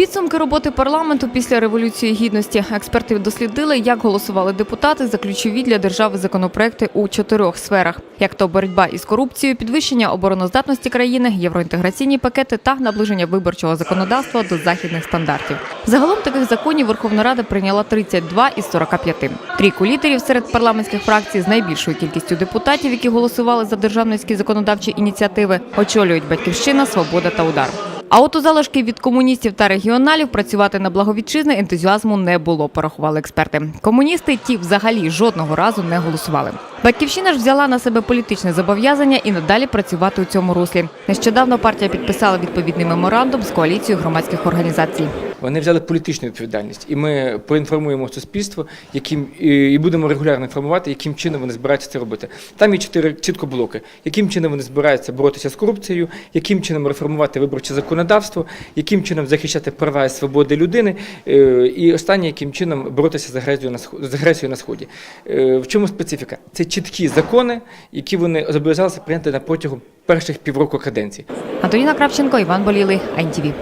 Підсумки роботи парламенту після революції гідності. Експерти дослідили, як голосували депутати за ключові для держави законопроекти у чотирьох сферах: як то боротьба із корупцією, підвищення обороноздатності країни, євроінтеграційні пакети та наближення виборчого законодавства до західних стандартів. Загалом таких законів Верховна Рада прийняла 32 із 45. Трійку лідерів серед парламентських фракцій з найбільшою кількістю депутатів, які голосували за державницькі законодавчі ініціативи, очолюють Батьківщина, Свобода та Удар. А от у залишки від комуністів та регіоналів працювати на благовітчизни ентузіазму не було, порахували експерти. Комуністи ті взагалі жодного разу не голосували. Батьківщина ж взяла на себе політичне зобов'язання і надалі працювати у цьому руслі. Нещодавно партія підписала відповідний меморандум з коаліцією громадських організацій. Вони взяли політичну відповідальність, і ми поінформуємо суспільство, яким і будемо регулярно інформувати, яким чином вони збираються це робити. Там є чотири чітко блоки: яким чином вони збираються боротися з корупцією, яким чином реформувати виборче законодавство, яким чином захищати права і свободи людини, е, і останнє, яким чином боротися з агресією на сході. Е, В чому специфіка? Це чіткі закони, які вони зобов'язалися прийняти на протягом перших півроку каденції. Антоніна Кравченко, Іван Болілий, АНТВ.